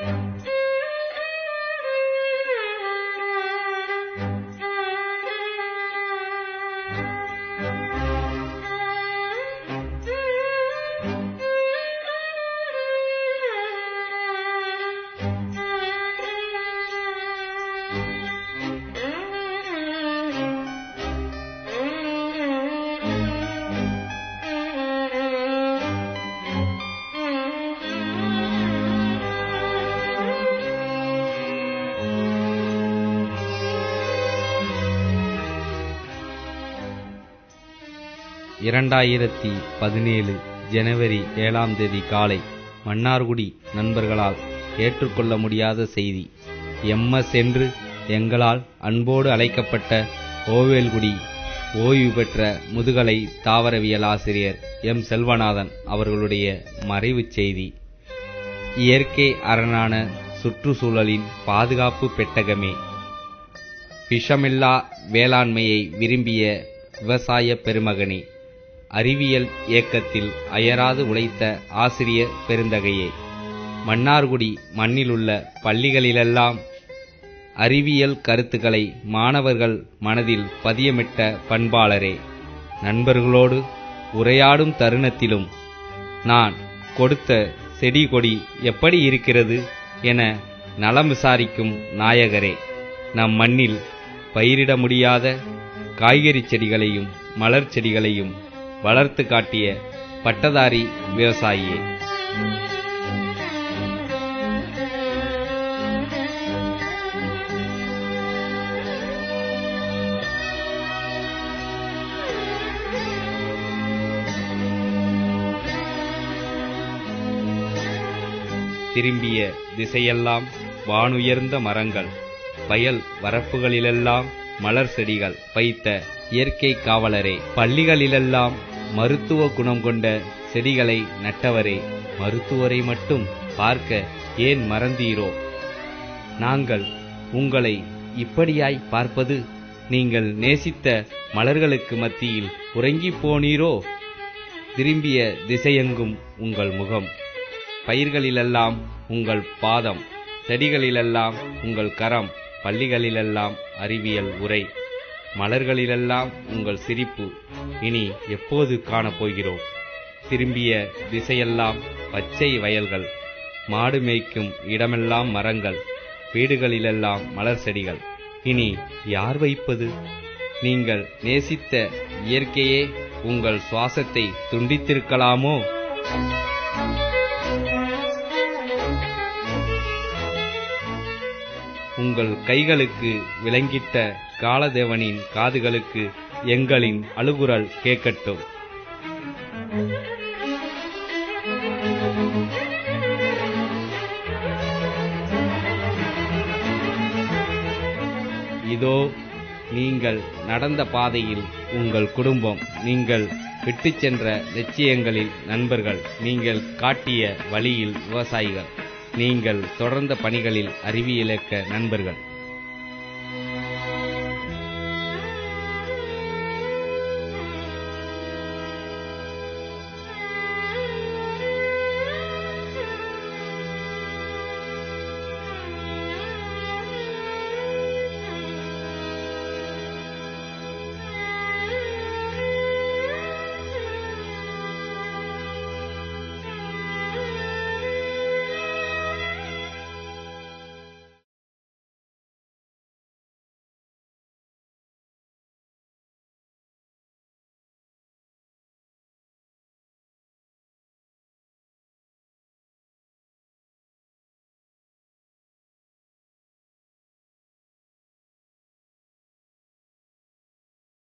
Thank you. இரண்டாயிரத்தி பதினேழு ஜனவரி ஏழாம் தேதி காலை மன்னார்குடி நண்பர்களால் ஏற்றுக்கொள்ள முடியாத செய்தி. எம்எஸ் என்று எங்களால் அன்போடு அழைக்கப்பட்ட ஓவேல்குடி ஓய்வு பெற்ற முதுகலை தாவரவியல் ஆசிரியர் எம் செல்வநாதன் அவர்களுடைய மறைவுச் செய்தி. இயற்கை அரணான சுற்றுச்சூழலின் பாதுகாப்பு பெட்டகமே. விஷமில்லா வேளாண்மையை விரும்பிய விவசாய பெருமகனே. அறிவியல் இயக்கத்தில் அயராது உழைத்த ஆசிரியர் பெருந்தகையே. மன்னார்குடி மண்ணிலுள்ள பள்ளிகளிலெல்லாம் அறிவியல் கருத்துக்களை மாணவர்கள் மனதில் பதியமிட்ட பண்பாளரே. நண்பர்களோடு உரையாடும் தருணத்திலும் நான் கொடுத்த செடி கொடி எப்படி இருக்கிறது என நலம் விசாரிக்கும் நாயகரே. நம் மண்ணில் பயிரிட முடியாத காய்கறி செடிகளையும் மலர் செடிகளையும் வளர்த்து காட்டிய பட்டதாரி விவசாயியே. திரும்பிய திசையெல்லாம் வானுயர்ந்த மரங்கள் வயல் வரப்புகளிலெல்லாம் மலர் செடிகள் வைத்த இயற்கை காவலரே பள்ளிகளிலெல்லாம் மருத்துவ குணம் கொண்ட செடிகளை நட்டவரே மருத்துவரை மட்டும் பார்க்க ஏன் மறந்தீரோ? நாங்கள் உங்களை இப்படியாய் பார்ப்பது நீங்கள் நேசித்த மலர்களுக்கு மத்தியில் உறங்கிப் போனீரோ? திரும்பிய திசையெங்கும் உங்கள் முகம். பயிர்களிலெல்லாம் உங்கள் பாதம் செடிகளிலெல்லாம் உங்கள் கரம் பள்ளிகளிலெல்லாம் அறிவியல் உரை. மலர்களிலெல்லாம் உங்கள் சிரிப்பு இனி எப்போது காணப்போகிறோம்? திரும்பிய திசையெல்லாம் பச்சை வயல்கள் மாடு மேய்க்கும் இடமெல்லாம் மரங்கள் வீடுகளிலெல்லாம் மலர் செடிகள். இனி யார் வைப்பது? நீங்கள் நேசித்த இயற்கையே உங்கள் சுவாசத்தை துண்டித்திருக்கலாமோ? உங்கள் கைகளுக்கு விளங்கிட்ட காலதேவனின் காதுகளுக்கு எங்களின் அழுகுரல் கேட்கட்டும். இதோ நீங்கள் நடந்த பாதையில் உங்கள் குடும்பம் நீங்கள் விட்டு சென்ற லட்சியங்களில் நண்பர்கள் நீங்கள் காட்டிய வழியில் விவசாயிகள் நீங்கள் தொடர்ந்த பணிகளில் அறிவியலக்க நண்பர்கள்.